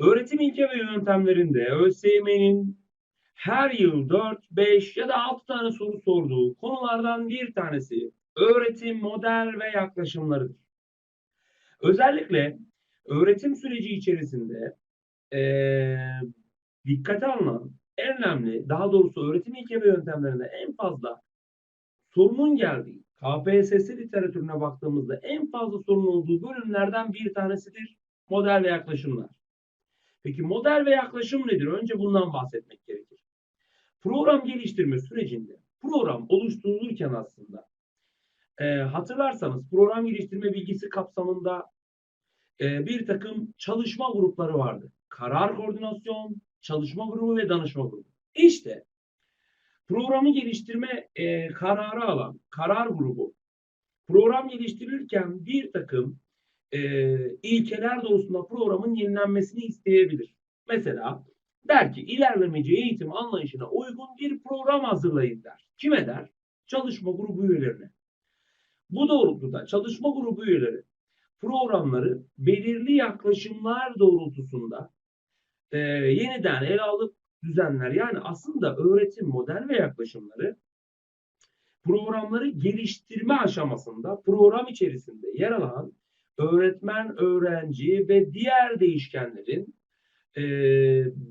Öğretim ilke ve yöntemlerinde ÖSYM'nin her yıl 4, 5 ya da 6 tane soru sorduğu konulardan bir tanesi öğretim model ve yaklaşımlarıdır. Özellikle öğretim süreci içerisinde eee dikkate alınan en önemli, daha doğrusu öğretim ilke ve yöntemlerinde en fazla sorunun geldiği, KPSS literatürüne baktığımızda en fazla sorun olduğu bölümlerden bir tanesidir model ve yaklaşımlar. Peki model ve yaklaşım nedir? Önce bundan bahsetmek gerekir. Program geliştirme sürecinde program oluşturulurken aslında e, hatırlarsanız program geliştirme bilgisi kapsamında e, bir takım çalışma grupları vardı. Karar koordinasyon, çalışma grubu ve danışma grubu. İşte programı geliştirme e, kararı alan karar grubu program geliştirirken bir takım e, ilkeler doğrusunda programın yenilenmesini isteyebilir. Mesela der ki ilerlemeci eğitim anlayışına uygun bir program hazırlayın der. Kime der? Çalışma grubu üyelerine. Bu doğrultuda çalışma grubu üyeleri programları belirli yaklaşımlar doğrultusunda e, yeniden ele alıp düzenler. Yani aslında öğretim model ve yaklaşımları programları geliştirme aşamasında program içerisinde yer alan öğretmen, öğrenci ve diğer değişkenlerin e,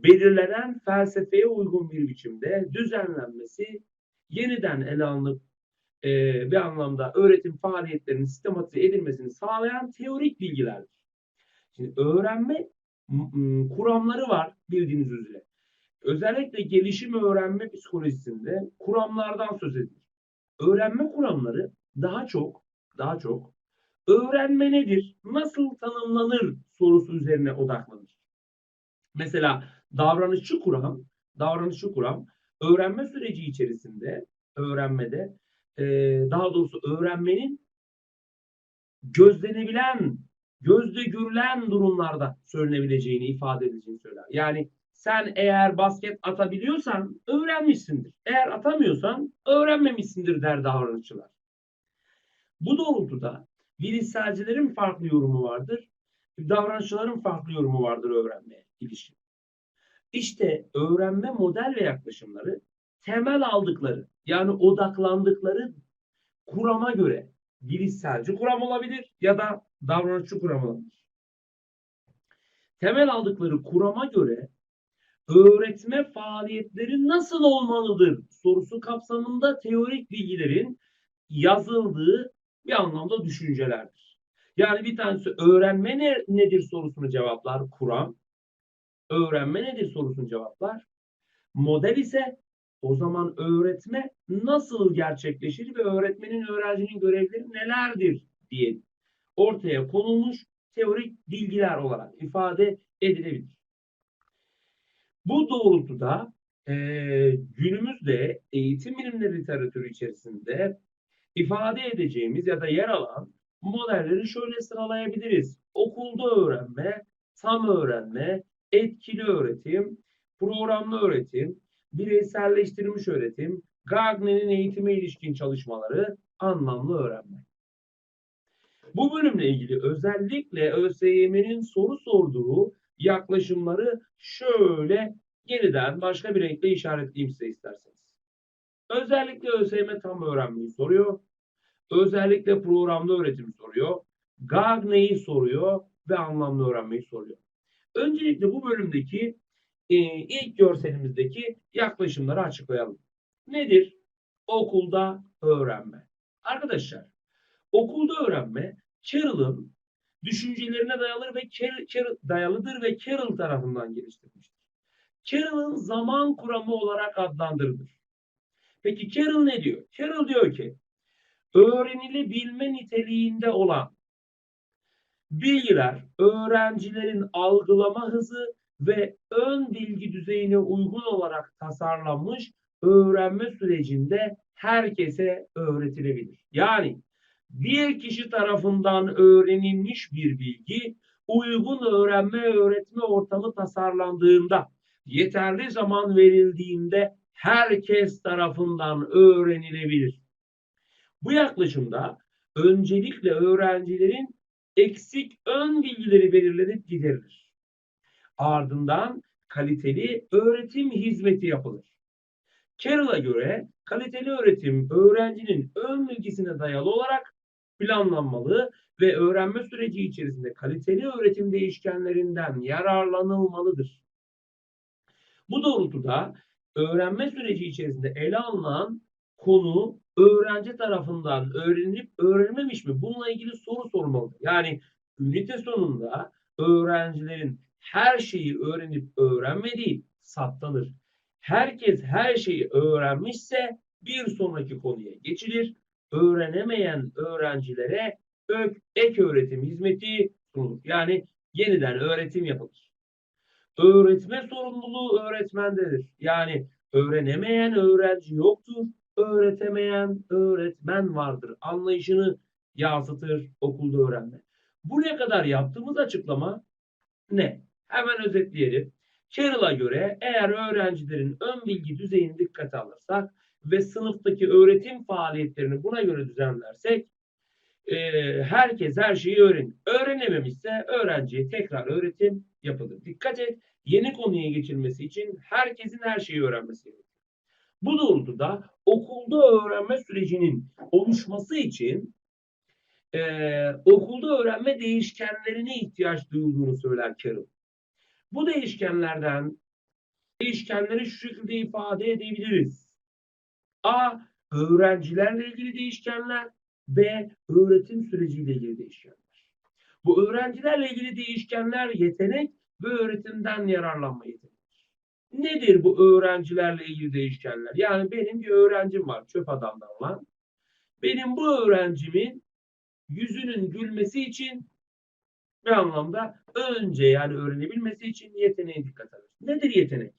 belirlenen felsefeye uygun bir biçimde düzenlenmesi, yeniden ele alınıp e, bir anlamda öğretim faaliyetlerinin sistematize edilmesini sağlayan teorik bilgilerdir. Şimdi öğrenme kuramları var bildiğiniz üzere. Özellikle gelişim öğrenme psikolojisinde kuramlardan söz edilir. Öğrenme kuramları daha çok daha çok öğrenme nedir, nasıl tanımlanır sorusu üzerine odaklanır. Mesela davranışçı kuram, davranışçı kuram öğrenme süreci içerisinde öğrenmede e, daha doğrusu öğrenmenin gözlenebilen, gözle görülen durumlarda söylenebileceğini ifade edeceğini söyler. Yani sen eğer basket atabiliyorsan öğrenmişsindir. Eğer atamıyorsan öğrenmemişsindir der davranışçılar. Bu doğrultuda bilişselcilerin farklı yorumu vardır. Davranışçıların farklı yorumu vardır öğrenmeye ilişkin. İşte öğrenme model ve yaklaşımları temel aldıkları yani odaklandıkları kurama göre bilişselci kuram olabilir ya da davranışçı kuram olabilir. Temel aldıkları kurama göre öğretme faaliyetleri nasıl olmalıdır sorusu kapsamında teorik bilgilerin yazıldığı bir anlamda düşüncelerdir. Yani bir tanesi öğrenme ne, nedir sorusunu cevaplar kuram. Öğrenme nedir sorusunu cevaplar. Model ise o zaman öğretme nasıl gerçekleşir ve öğretmenin öğrencinin görevleri nelerdir diye ortaya konulmuş teorik bilgiler olarak ifade edilebilir. Bu doğrultuda e, günümüzde eğitim bilimleri literatürü içerisinde ifade edeceğimiz ya da yer alan modelleri şöyle sıralayabiliriz. Okulda öğrenme, tam öğrenme, etkili öğretim, programlı öğretim, bireyselleştirilmiş öğretim, Gagner'in eğitime ilişkin çalışmaları, anlamlı öğrenme. Bu bölümle ilgili özellikle ÖSYM'nin soru sorduğu yaklaşımları şöyle yeniden başka bir renkle işaretleyeyim size isterseniz. Özellikle ÖSYM tam öğrenmeyi soruyor. Özellikle programlı öğretim soruyor. Gagne'yi soruyor ve anlamlı öğrenmeyi soruyor. Öncelikle bu bölümdeki e, ilk görselimizdeki yaklaşımları açıklayalım. Nedir? Okulda öğrenme. Arkadaşlar, okulda öğrenme Carroll'ın düşüncelerine dayalıdır ve Carroll, Carroll, dayalıdır ve Carroll tarafından geliştirilmiştir. Carroll'ın zaman kuramı olarak adlandırılır. Peki Carroll ne diyor? Carroll diyor ki öğrenilebilme niteliğinde olan bilgiler öğrencilerin algılama hızı ve ön bilgi düzeyine uygun olarak tasarlanmış öğrenme sürecinde herkese öğretilebilir. Yani bir kişi tarafından öğrenilmiş bir bilgi uygun öğrenme öğretme ortamı tasarlandığında yeterli zaman verildiğinde herkes tarafından öğrenilebilir. Bu yaklaşımda öncelikle öğrencilerin eksik ön bilgileri belirlenip giderilir. Ardından kaliteli öğretim hizmeti yapılır. Carroll'a göre kaliteli öğretim öğrencinin ön bilgisine dayalı olarak planlanmalı ve öğrenme süreci içerisinde kaliteli öğretim değişkenlerinden yararlanılmalıdır. Bu doğrultuda öğrenme süreci içerisinde ele alınan konu öğrenci tarafından öğrenilip öğrenilmemiş mi? Bununla ilgili soru sormalıdır. Yani ünite sonunda öğrencilerin her şeyi öğrenip öğrenmediği saptanır. Herkes her şeyi öğrenmişse bir sonraki konuya geçilir. Öğrenemeyen öğrencilere ök, ek öğretim hizmeti sunulur. Yani yeniden öğretim yapılır. Öğretme sorumluluğu öğretmendedir. Yani öğrenemeyen öğrenci yoktur. Öğretemeyen öğretmen vardır. Anlayışını yansıtır okulda öğrenme. Buraya kadar yaptığımız açıklama ne? Hemen özetleyelim. Carroll'a göre eğer öğrencilerin ön bilgi düzeyini dikkate alırsak ve sınıftaki öğretim faaliyetlerini buna göre düzenlersek e, herkes her şeyi öğrenir. Öğrenememişse öğrenciye tekrar öğretim yapılır. Dikkat et yeni konuya geçilmesi için herkesin her şeyi öğrenmesi gerekiyor. Bu doğrultuda okulda öğrenme sürecinin oluşması için e, okulda öğrenme değişkenlerine ihtiyaç duyulduğunu söyler Carroll. Bu değişkenlerden değişkenleri şu şekilde ifade edebiliriz. A. Öğrencilerle ilgili değişkenler. B. Öğretim süreciyle ilgili değişkenler. Bu öğrencilerle ilgili değişkenler yetenek ve öğretimden yararlanma. Nedir bu öğrencilerle ilgili değişkenler? Yani benim bir öğrencim var çöp adamdan olan. Benim bu öğrencimin yüzünün gülmesi için bir anlamda önce yani öğrenebilmesi için yeteneğe dikkat alır. Nedir yetenek?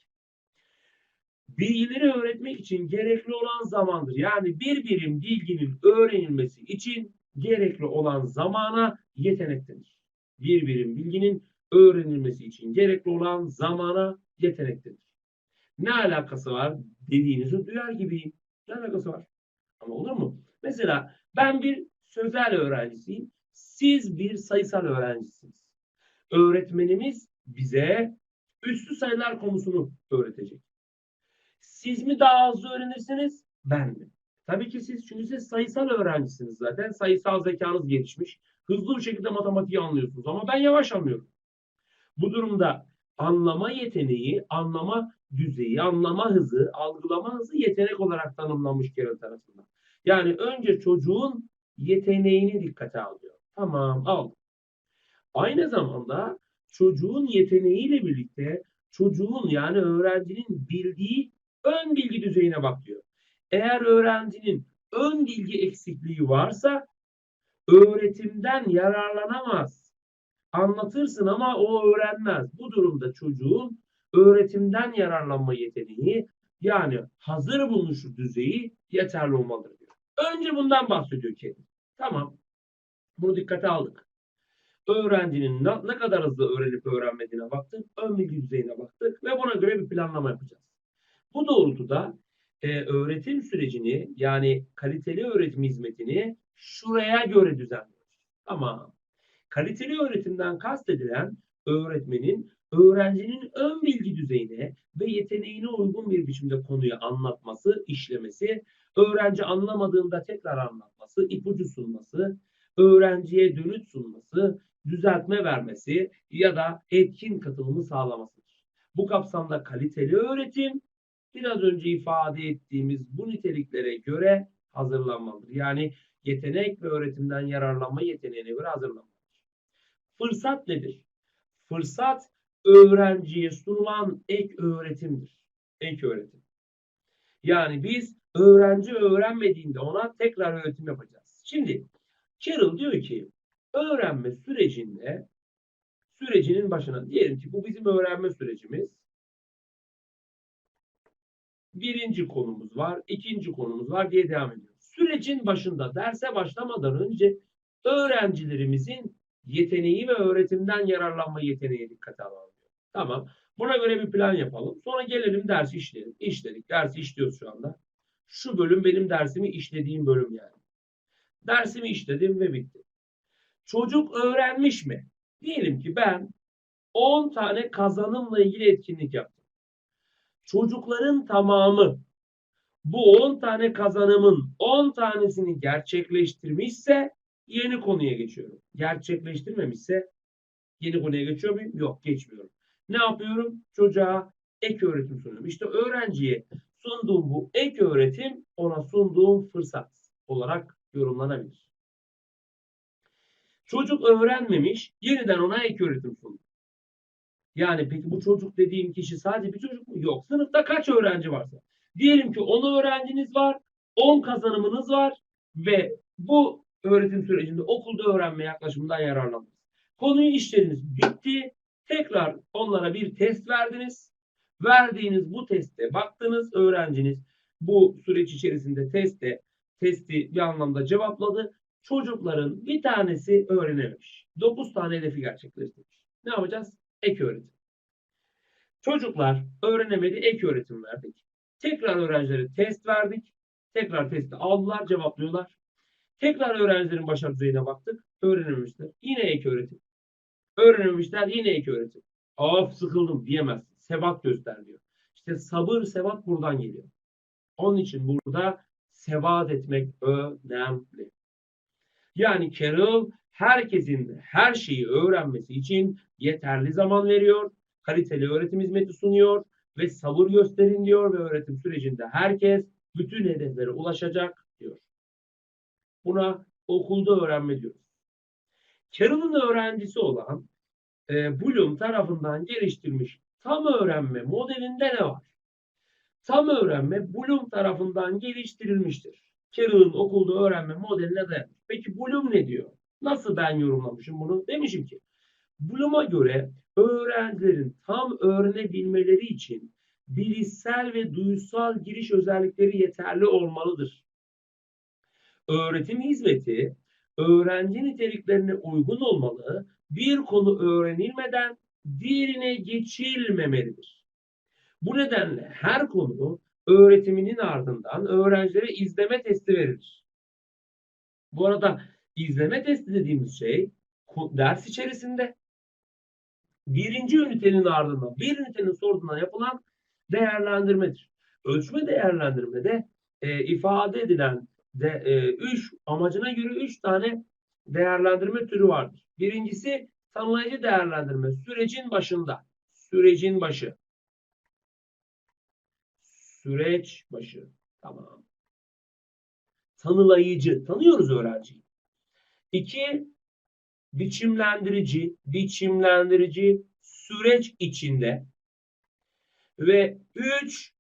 Bilgileri öğretmek için gerekli olan zamandır. Yani bir birim bilginin öğrenilmesi için gerekli olan zamana yetenek denir. Bir birim bilginin öğrenilmesi için gerekli olan zamana yetenek denir. Ne alakası var dediğinizi duyar gibiyim. Ne alakası var? Ama olur mu? Mesela ben bir sözel öğrencisiyim. Siz bir sayısal öğrencisiniz. Öğretmenimiz bize üstü sayılar konusunu öğretecek. Siz mi daha hızlı öğrenirsiniz, ben mi? Tabii ki siz çünkü siz sayısal öğrencisiniz zaten. Sayısal zekanız gelişmiş. Hızlı bir şekilde matematiği anlıyorsunuz ama ben yavaş anlıyorum. Bu durumda anlama yeteneği, anlama düzeyi, anlama hızı, algılama hızı yetenek olarak tanımlanmış Carroll tarafından. Yani önce çocuğun yeteneğini dikkate alıyor. Tamam al. Aynı zamanda çocuğun yeteneğiyle birlikte çocuğun yani öğrencinin bildiği ön bilgi düzeyine bakıyor. Eğer öğrencinin ön bilgi eksikliği varsa öğretimden yararlanamaz. Anlatırsın ama o öğrenmez. Bu durumda çocuğun öğretimden yararlanma yeteneği yani hazır bulunuşu düzeyi yeterli olmalıdır diyor. Önce bundan bahsediyor kendi. Tamam. Bunu dikkate aldık. Öğrencinin ne, kadar hızlı öğrenip öğrenmediğine baktık. Ön bilgi düzeyine baktık ve buna göre bir planlama yapacağız. Bu doğrultuda e, öğretim sürecini yani kaliteli öğretim hizmetini şuraya göre düzenliyoruz. Ama kaliteli öğretimden kastedilen öğretmenin öğrencinin ön bilgi düzeyine ve yeteneğine uygun bir biçimde konuyu anlatması, işlemesi, öğrenci anlamadığında tekrar anlatması, ipucu sunması, öğrenciye dönüt sunması, düzeltme vermesi ya da etkin katılımı sağlamasıdır. Bu kapsamda kaliteli öğretim biraz önce ifade ettiğimiz bu niteliklere göre hazırlanmalıdır. Yani yetenek ve öğretimden yararlanma yeteneğine göre hazırlanmalıdır. Fırsat nedir? Fırsat öğrenciye sunulan ek öğretimdir. Ek öğretim. Yani biz öğrenci öğrenmediğinde ona tekrar öğretim yapacağız. Şimdi Carroll diyor ki öğrenme sürecinde sürecinin başına diyelim ki bu bizim öğrenme sürecimiz. Birinci konumuz var, ikinci konumuz var diye devam ediyoruz. Sürecin başında derse başlamadan önce öğrencilerimizin yeteneği ve öğretimden yararlanma yeteneği dikkate alalım. Tamam. Buna göre bir plan yapalım. Sonra gelelim dersi işleyelim. İşledik. Dersi işliyoruz şu anda. Şu bölüm benim dersimi işlediğim bölüm yani. Dersimi işledim ve bitti. Çocuk öğrenmiş mi? Diyelim ki ben 10 tane kazanımla ilgili etkinlik yaptım. Çocukların tamamı bu 10 tane kazanımın 10 tanesini gerçekleştirmişse yeni konuya geçiyorum. Gerçekleştirmemişse yeni konuya geçiyor muyum? Yok geçmiyorum. Ne yapıyorum? Çocuğa ek öğretim sunuyorum. İşte öğrenciye sunduğum bu ek öğretim ona sunduğum fırsat olarak yorumlanabilir. Çocuk öğrenmemiş, yeniden ona ek öğretim sundum. Yani peki bu çocuk dediğim kişi sadece bir çocuk mu? Yok. Sınıfta kaç öğrenci varsa. Diyelim ki 10 öğrenciniz var, 10 kazanımınız var ve bu öğretim sürecinde okulda öğrenme yaklaşımından yararlandınız. Konuyu işlediniz, bitti. Tekrar onlara bir test verdiniz. Verdiğiniz bu teste baktınız öğrenciniz bu süreç içerisinde testte testi bir anlamda cevapladı. Çocukların bir tanesi öğrenememiş. 9 tane hedefi gerçekleştirmiş. Ne yapacağız? Ek öğretim. Çocuklar öğrenemedi, ek öğretim verdik. Tekrar öğrencilere test verdik. Tekrar testi aldılar, cevaplıyorlar. Tekrar öğrencilerin başarı düzeyine baktık. Öğrenememişler. Yine ek öğretim. Öğrenememişler. Yine ek öğretim. Of sıkıldım diyemezsin. Sebat göster diyor. İşte sabır, sebat buradan geliyor. Onun için burada sebat etmek önemli. Yani Carroll herkesin her şeyi öğrenmesi için yeterli zaman veriyor, kaliteli öğretim hizmeti sunuyor ve sabır gösterin diyor ve öğretim sürecinde herkes bütün hedeflere ulaşacak diyor. Buna okulda öğrenme diyoruz. Carroll'ın öğrencisi olan e, Bloom tarafından geliştirilmiş tam öğrenme modelinde ne var? Tam öğrenme Bloom tarafından geliştirilmiştir. Carroll'ın okulda öğrenme modeline dayanır. Peki Bloom ne diyor? Nasıl ben yorumlamışım bunu? Demişim ki Bloom'a göre öğrencilerin tam öğrenebilmeleri için bilişsel ve duysal giriş özellikleri yeterli olmalıdır. Öğretim hizmeti öğrenci niteliklerine uygun olmalı, bir konu öğrenilmeden diğerine geçilmemelidir. Bu nedenle her konu öğretiminin ardından öğrencilere izleme testi verilir. Bu arada izleme testi dediğimiz şey ders içerisinde birinci ünitenin ardından bir ünitenin sorduğundan yapılan değerlendirmedir. Ölçme değerlendirmede e, ifade edilen de, e, üç amacına göre üç tane değerlendirme türü vardır. Birincisi tanımlayıcı değerlendirme sürecin başında. Sürecin başı. Süreç başı. Tamam. Tanılayıcı. Tanıyoruz öğrenciyi. İki, biçimlendirici. Biçimlendirici süreç içinde. Ve üç,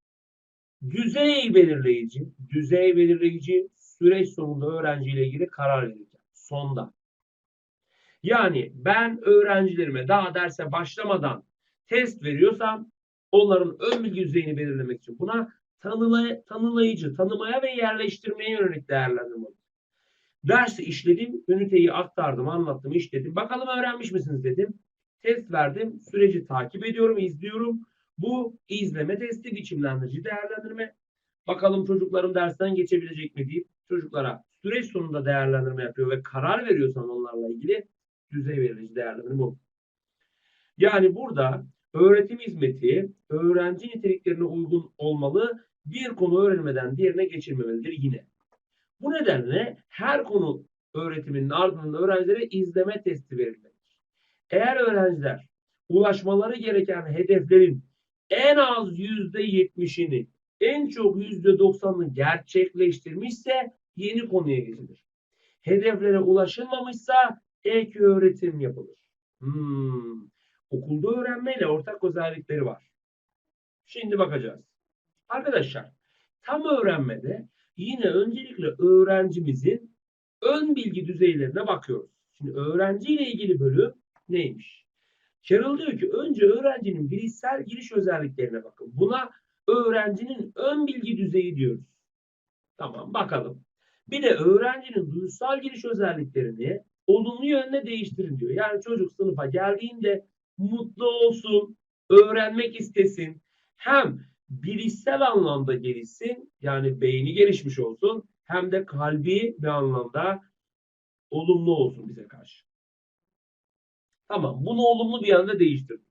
düzey belirleyici. Düzey belirleyici süreç sonunda öğrenciyle ilgili karar vereceğim. Sonda. Yani ben öğrencilerime daha derse başlamadan test veriyorsam onların ön bilgi düzeyini belirlemek için buna tanılay tanılayıcı, tanımaya ve yerleştirmeye yönelik değerlendirme. Dersi işledim, üniteyi aktardım, anlattım, işledim. Bakalım öğrenmiş misiniz dedim. Test verdim, süreci takip ediyorum, izliyorum. Bu izleme testi, biçimlendirici değerlendirme. Bakalım çocuklarım dersten geçebilecek mi deyip çocuklara süreç sonunda değerlendirme yapıyor ve karar veriyorsan onlarla ilgili düzey verici değerlendirme bu. Yani burada öğretim hizmeti öğrenci niteliklerine uygun olmalı. Bir konu öğrenmeden diğerine geçilmemelidir yine. Bu nedenle her konu öğretiminin ardından öğrencilere izleme testi verilmelidir. Eğer öğrenciler ulaşmaları gereken hedeflerin en az yüzde yetmişini, en çok yüzde doksanını gerçekleştirmişse yeni konuya geçilir. Hedeflere ulaşılmamışsa ek öğretim yapılır. Hmm. Okulda öğrenmeyle ortak özellikleri var. Şimdi bakacağız. Arkadaşlar tam öğrenmede yine öncelikle öğrencimizin ön bilgi düzeylerine bakıyoruz. Şimdi öğrenciyle ilgili bölüm neymiş? Carroll diyor ki önce öğrencinin bilişsel giriş özelliklerine bakın. Buna öğrencinin ön bilgi düzeyi diyoruz. Tamam bakalım. Bir de öğrencinin duysal giriş özelliklerini olumlu yönde değiştirin diyor. Yani çocuk sınıfa geldiğinde mutlu olsun, öğrenmek istesin. Hem bilişsel anlamda gelişsin, yani beyni gelişmiş olsun, hem de kalbi bir anlamda olumlu olsun bize karşı. Tamam. Bunu olumlu bir yönde değiştirdim.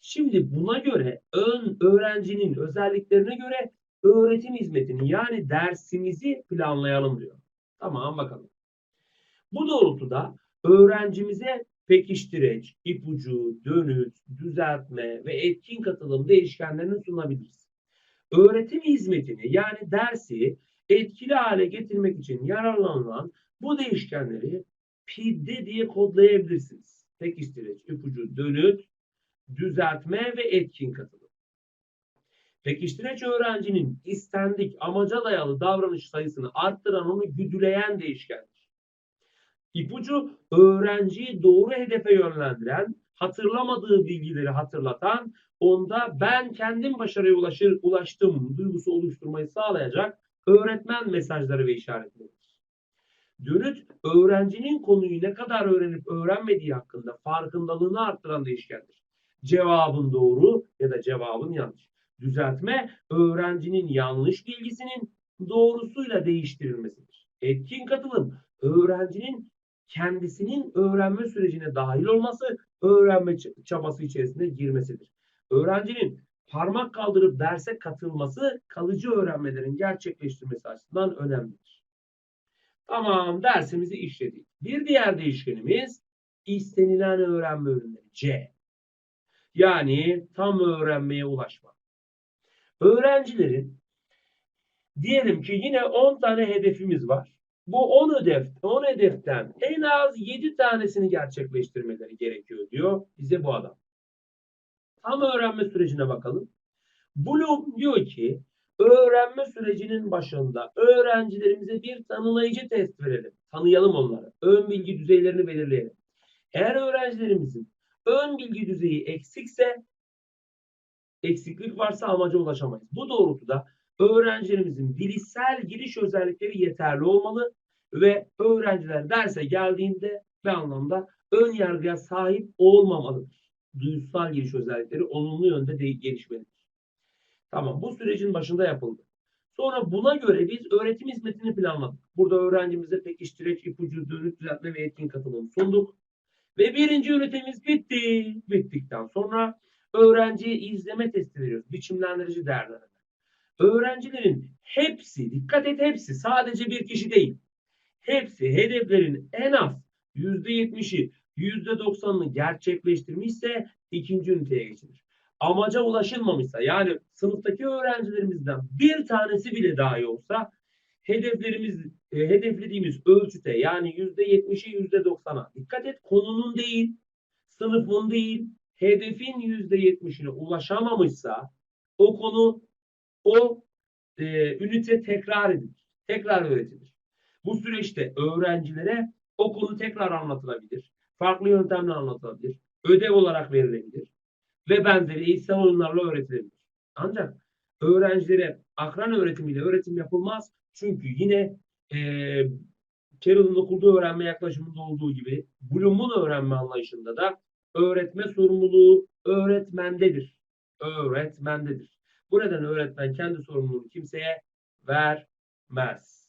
Şimdi buna göre ön öğrencinin özelliklerine göre öğretim hizmetini yani dersimizi planlayalım diyor. Tamam bakalım. Bu doğrultuda öğrencimize pekiştireç, ipucu, dönüt, düzeltme ve etkin katılım değişkenlerini sunabiliriz. Öğretim hizmetini yani dersi etkili hale getirmek için yararlanılan bu değişkenleri PID'de diye kodlayabilirsiniz. Pekiştireç, ipucu, dönüt, düzeltme ve etkin katılım. Pekiştireç öğrencinin istendik amaca dayalı davranış sayısını arttıran onu güdüleyen değişkendir. İpucu öğrenciyi doğru hedefe yönlendiren, hatırlamadığı bilgileri hatırlatan, onda ben kendim başarıya ulaşır, ulaştım duygusu oluşturmayı sağlayacak öğretmen mesajları ve işaretleridir. Dönüt öğrencinin konuyu ne kadar öğrenip öğrenmediği hakkında farkındalığını arttıran değişkendir. Cevabın doğru ya da cevabın yanlış. Düzeltme öğrencinin yanlış bilgisinin doğrusuyla değiştirilmesidir. Etkin katılım öğrencinin kendisinin öğrenme sürecine dahil olması, öğrenme çabası içerisine girmesidir. Öğrencinin parmak kaldırıp derse katılması kalıcı öğrenmelerin gerçekleştirmesi açısından önemlidir. Tamam dersimizi işledik. Bir diğer değişkenimiz istenilen öğrenme ürünleri C. Yani tam öğrenmeye ulaşmak. Öğrencilerin diyelim ki yine 10 tane hedefimiz var. Bu 10 hedef, 10 hedeften en az 7 tanesini gerçekleştirmeleri gerekiyor diyor bize bu adam. Tam öğrenme sürecine bakalım. Bloom diyor ki öğrenme sürecinin başında öğrencilerimize bir tanımlayıcı test verelim. Tanıyalım onları. Ön bilgi düzeylerini belirleyelim. Eğer öğrencilerimizin ön bilgi düzeyi eksikse eksiklik varsa amaca ulaşamayız. Bu doğrultuda öğrencilerimizin bilişsel giriş özellikleri yeterli olmalı ve öğrenciler derse geldiğinde bir anlamda ön yargıya sahip olmamalıdır. Duysal giriş özellikleri olumlu yönde de gelişmelidir. Tamam bu sürecin başında yapıldı. Sonra buna göre biz öğretim hizmetini planladık. Burada öğrencimize pekiştireç, ipucu, dönüt düzeltme ve etkin katılım sunduk. Ve birinci ünitemiz bitti. Bittikten sonra öğrenciye izleme testi veriyoruz. Biçimlendirici değerlendirme. Öğrencilerin hepsi, dikkat et hepsi, sadece bir kişi değil. Hepsi hedeflerin en az %70'i, %90'ını gerçekleştirmişse ikinci üniteye geçilir. Amaca ulaşılmamışsa yani sınıftaki öğrencilerimizden bir tanesi bile dahi olsa hedeflerimiz e, hedeflediğimiz ölçüte yani %70'i %90'a dikkat et konunun değil, sınıfın değil, hedefin %70'ine ulaşamamışsa o konu o e, ünite tekrar edilir. Tekrar öğretilir. Bu süreçte öğrencilere o konu tekrar anlatılabilir. Farklı yöntemle anlatılabilir. Ödev olarak verilebilir. Ve benzeri eğitsel oyunlarla öğretilebilir. Ancak öğrencilere akran öğretimiyle öğretim yapılmaz. Çünkü yine e, Carroll'ın okulda öğrenme yaklaşımında olduğu gibi Bloom'un öğrenme anlayışında da öğretme sorumluluğu öğretmendedir. Öğretmendedir. Bu nedenle öğretmen kendi sorumluluğunu kimseye vermez.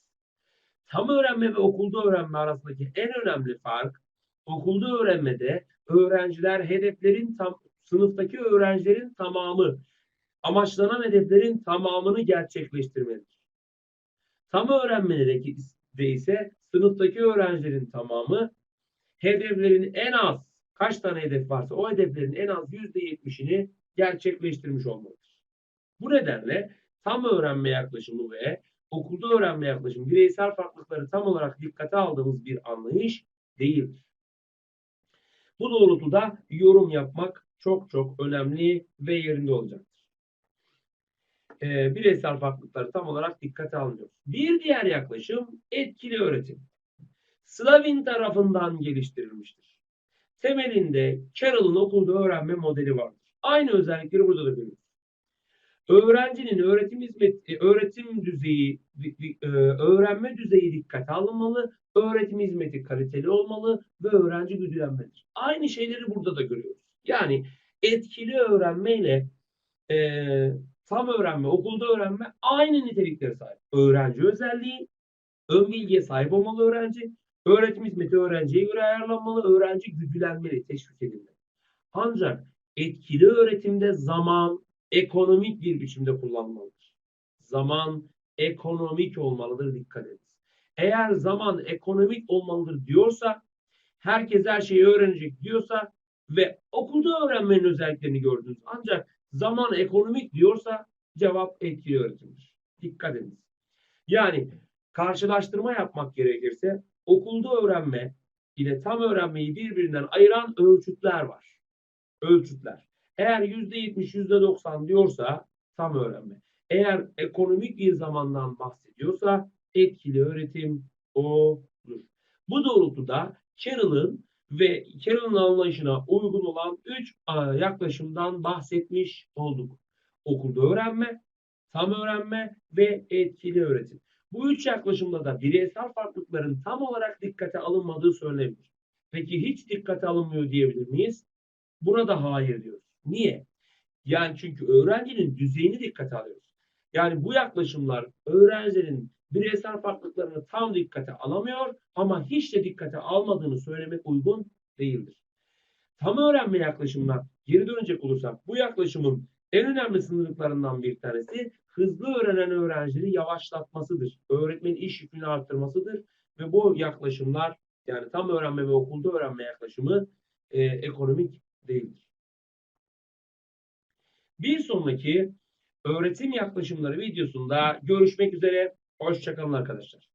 Tam öğrenme ve okulda öğrenme arasındaki en önemli fark okulda öğrenmede öğrenciler hedeflerin tam sınıftaki öğrencilerin tamamı amaçlanan hedeflerin tamamını gerçekleştirmelidir. Tam öğrenmedeki de ise sınıftaki öğrencilerin tamamı hedeflerin en az kaç tane hedef varsa o hedeflerin en az %70'ini gerçekleştirmiş olmalıdır. Bu nedenle tam öğrenme yaklaşımı ve okulda öğrenme yaklaşımı bireysel farklılıkları tam olarak dikkate aldığımız bir anlayış değildir. Bu doğrultuda yorum yapmak çok çok önemli ve yerinde olacaktır. Ee, bireysel farklılıkları tam olarak dikkate almıyoruz. Bir diğer yaklaşım etkili öğretim. Slavin tarafından geliştirilmiştir. Temelinde Carroll'ın okulda öğrenme modeli vardır. Aynı özellikleri burada da görüyoruz. Öğrencinin öğretim hizmet, e, öğretim düzeyi, e, öğrenme düzeyi dikkate alınmalı, öğretim hizmeti kaliteli olmalı ve öğrenci güdülenmelidir. Aynı şeyleri burada da görüyoruz. Yani etkili öğrenme ile e, tam öğrenme, okulda öğrenme aynı niteliklere sahip. Öğrenci özelliği, ön bilgiye sahip olmalı öğrenci, Öğretim hizmeti öğrenciye göre ayarlanmalı, öğrenci güdülenmeli, teşvik edilmeli. Ancak etkili öğretimde zaman ekonomik bir biçimde kullanılmalıdır. Zaman ekonomik olmalıdır, dikkat ediniz. Eğer zaman ekonomik olmalıdır diyorsa, herkes her şeyi öğrenecek diyorsa ve okulda öğrenmenin özelliklerini gördünüz. Ancak zaman ekonomik diyorsa cevap etkili öğretimdir. Dikkat ediniz. Yani karşılaştırma yapmak gerekirse okulda öğrenme ile tam öğrenmeyi birbirinden ayıran ölçütler var. Ölçütler. Eğer %70, %90 diyorsa tam öğrenme. Eğer ekonomik bir zamandan bahsediyorsa etkili öğretim olur. Bu doğrultuda Carroll'ın ve Carroll'ın anlayışına uygun olan 3 yaklaşımdan bahsetmiş olduk. Okulda öğrenme, tam öğrenme ve etkili öğretim. Bu üç yaklaşımda da bireysel farklılıkların tam olarak dikkate alınmadığı söylenebilir. Peki hiç dikkate alınmıyor diyebilir miyiz? Burada hayır diyoruz. Niye? Yani çünkü öğrencinin düzeyini dikkate alıyoruz. Yani bu yaklaşımlar öğrencinin bireysel farklılıklarını tam dikkate alamıyor ama hiç de dikkate almadığını söylemek uygun değildir. Tam öğrenme yaklaşımına geri dönecek olursak bu yaklaşımın en önemli sınırlıklarından bir tanesi hızlı öğrenen öğrencileri yavaşlatmasıdır. Öğretmenin iş yükünü arttırmasıdır ve bu yaklaşımlar yani tam öğrenme ve okulda öğrenme yaklaşımı e, ekonomik değildir. Bir sonraki öğretim yaklaşımları videosunda görüşmek üzere. Hoşçakalın arkadaşlar.